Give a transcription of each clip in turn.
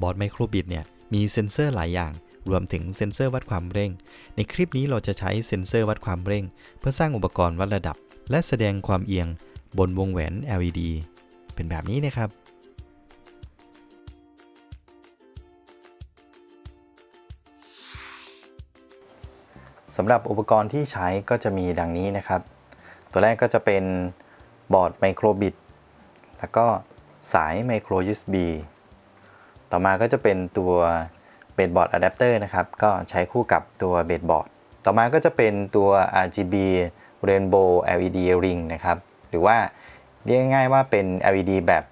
บอร์ดไมโครบิตเนี่ยมีเซ็นเซอร์หลายอย่าง รวมถึงเซ็นเซอร์วัดความเร่ง ในคลิปนี้เราจะใช้เซ็นเซอร์วัดความเร่ง เพื่อสร้างอุปกรณ์วัดระดับ และแสดงความเอียงบนวงแหวน LED เป็นแบบนี้นะครับสำหรับอุปกรณ์ที่ใช้ก็จะมีดังนี้นะครับ ตัวแรกก็จะเป็นบอร์ดไมโครบิตแล้วก็สายไมโคร USB ต่อมาก็จะเป็นตัวเบดบอร์ดอะแดปเตอร์นะครับ ก็ใช้คู่กับตัวเบดบอร์ด ต่อมาก็จะเป็นตัว RGB Rainbow LED Ring นะครับ หรือว่าเรียกง่ายๆว่าเป็น LED แบบ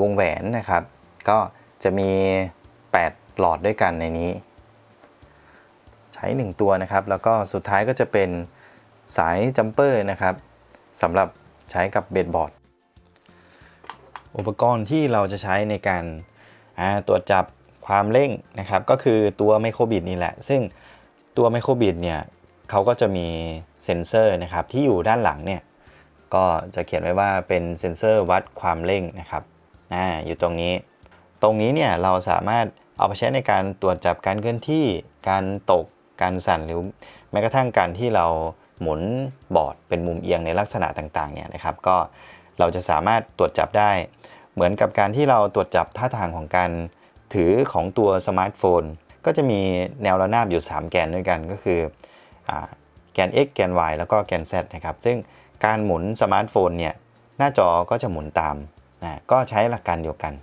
วงแหวนนะครับ ก็จะมี 8 หลอดด้วยกันในนี้ ใช้ 1 ตัวนะครับ แล้วก็สุดท้ายก็จะเป็นสายจัมเปอร์นะครับสำหรับใช้กับเบดบอร์ด อุปกรณ์ที่เราจะใช้ในการ ตรวจจับความเร่งนะครับ ก็คือตัวไมโครบิตนี่แหละ ซึ่งตัวไมโครบิตเนี่ยเขาก็จะมีเซ็นเซอร์นะครับที่อยู่ด้านหลังเนี่ยก็จะเขียนไว้ว่าเป็นเซ็นเซอร์วัดความเร่งนะครับอ่าอยู่ตรงนี้ ตรงนี้เนี่ยเราสามารถเอาไปใช้ในการตรวจจับการเคลื่อนที่ การตก การสั่นหรือแม้กระทั่งการที่เราหมุนบอร์ดเป็นมุมเอียงในลักษณะต่างๆเนี่ยนะครับ ก็เราจะสามารถตรวจจับได้ เหมือนกับการที่เราตรวจจับท่าทางของการถือของตัวสมาร์ทโฟน ก็จะมีแนวระนาบอยู่ 3 แกนด้วยกันก็คืออแกน x แกน y แล้วก็แกน z นะครับ ซึ่งการหมุนสมาร์ทโฟนเนี่ยหน้าจอก็จะหมุนตามนะก็ใช้หลักการเดียวกัน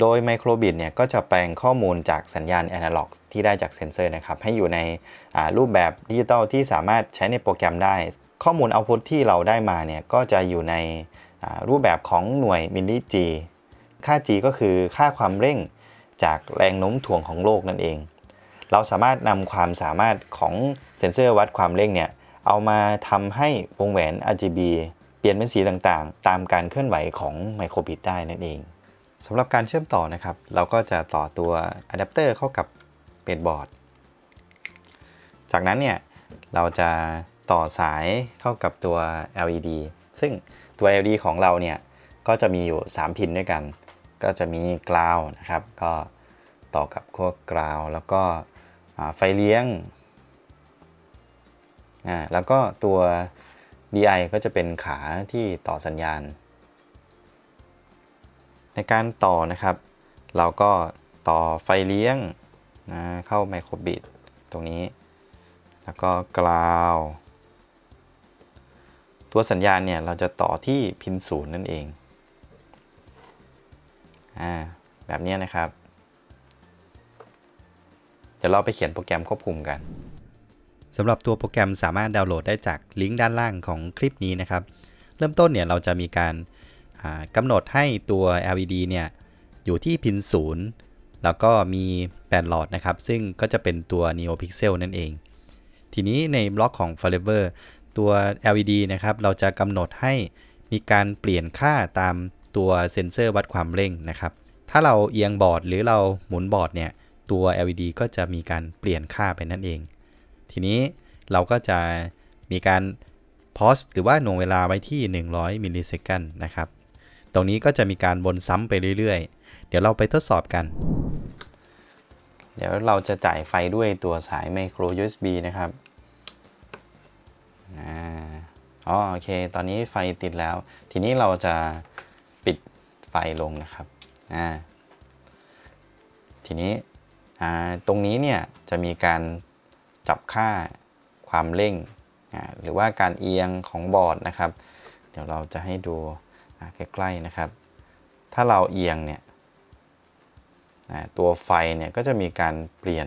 โดยไมโครบิตเนี่ยก็จะแปลงข้อมูลจากสัญญาณแอนะล็อกที่ได้จากเซ็นเซอร์นะครับ ให้อยู่ในรูปแบบดิจิตอลที่สามารถใช้ในโปรแกรมได้ ข้อมูลเอาพุตที่เราได้มาเนี่ยก็จะอยู่ใน รูปแบบของหน่วยมิลลิจี ค่า G ก็คือค่าความเร่งจากแรงโน้มถ่วงของโลกนั่นเอง เราสามารถนำความสามารถของเซ็นเซอร์วัดความเร่งเนี่ย เอามาทำให้วงแหวน RGB เปลี่ยนเป็นสีต่างๆ ตามการเคลื่อนไหวของไมโครบิตได้นั่นเองสำหรับการเชื่อมต่อนะครับ เราก็จะต่อตัวอะแดปเตอร์เข้ากับเบดบอร์ด จากนั้นเนี่ย เราจะต่อสายเข้ากับตัว LED ซึ่ง ตัว LED ของเราเนี่ยก็จะมีอยู่ 3 พินด้วยกัน ก็จะมีกราวนะครับ ก็ต่อกับขั้วกราวแล้วก็ไฟเลี้ยงอ่าแล้วก็ตัว DI ก็จะเป็นขาที่ต่อสัญญาณ ในการต่อนะครับ เราก็ต่อไฟเลี้ยงนะเข้าไมโครบิตตรงนี้ แล้วก็กราว ตัวสัญญาณเนี่ยเราจะต่อที่พินศูนย์นั่นเองอ่าแบบนี้นะครับ เดี๋ยวเราไปเขียนโปรแกรมควบคุมกันสำหรับตัวโปรแกรมสามารถดาวน์โหลดได้จากลิงก์ด้านล่างของคลิปนี้นะครับ เริ่มต้นเนี่ยเราจะมีการอ่ากำหนดให้ตัว LED เนี่ยอยู่ที่พินศูนย์แล้วก็มี8หลอดนะครับ ซึ่งก็จะเป็นตัว NeoPixel นั่นเอง ทีนี้ในบล็อกของ Forever ตัว LED นะครับ เราจะกำหนดให้มีการเปลี่ยนค่าตามตัวเซ็นเซอร์วัดความเร่งนะครับ ถ้าเราเอียงบอร์ดหรือเราหมุนบอร์ดเนี่ย ตัว LED ก็จะมีการเปลี่ยนค่าไปนั่นเอง ทีนี้เราก็จะมีการพอสหรือว่าหน่วงเวลาไว้ที่ 100 มิลลิเซคันนะครับ ตรงนี้ก็จะมีการวนซ้ำไปเรื่อยๆ เดี๋ยวเราไปทดสอบกัน เดี๋ยวเราจะจ่ายไฟด้วยตัวสายไมโคร USB นะครับ อ๋อโอเค ตอนนี้ไฟติดแล้ว ทีนี้เราจะปิดไฟลงนะครับอ่าทีนี้ตรงนี้เนี่ยจะมีการจับค่าความเร่ง หรือว่าการเอียงของบอร์ดนะครับ เดี๋ยวเราจะให้ดูใกล้ๆนะครับ ถ้าเราเอียงเนี่ยตัวไฟเนี่ยก็จะมีการเปลี่ยน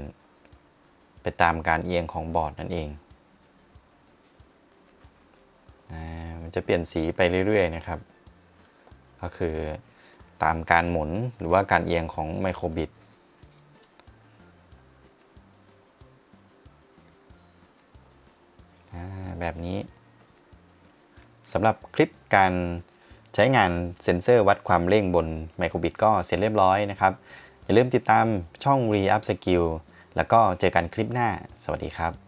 ไปตามการเอียงของบอร์ดนั่นเอง มันจะเปลี่ยนสีไปเรื่อยๆนะครับ ก็คือตามการหมุนหรือว่าการเอียงของไมโครบิตอ่าแบบนี้สำหรับคลิปการใช้งานเซ็นเซอร์วัดความเร่งบนไมโครบิตก็เสร็จเรียบร้อยนะครับ อย่าลืมติดตามช่อง Re Up Skill แล้วก็เจอกันคลิปหน้า สวัสดีครับ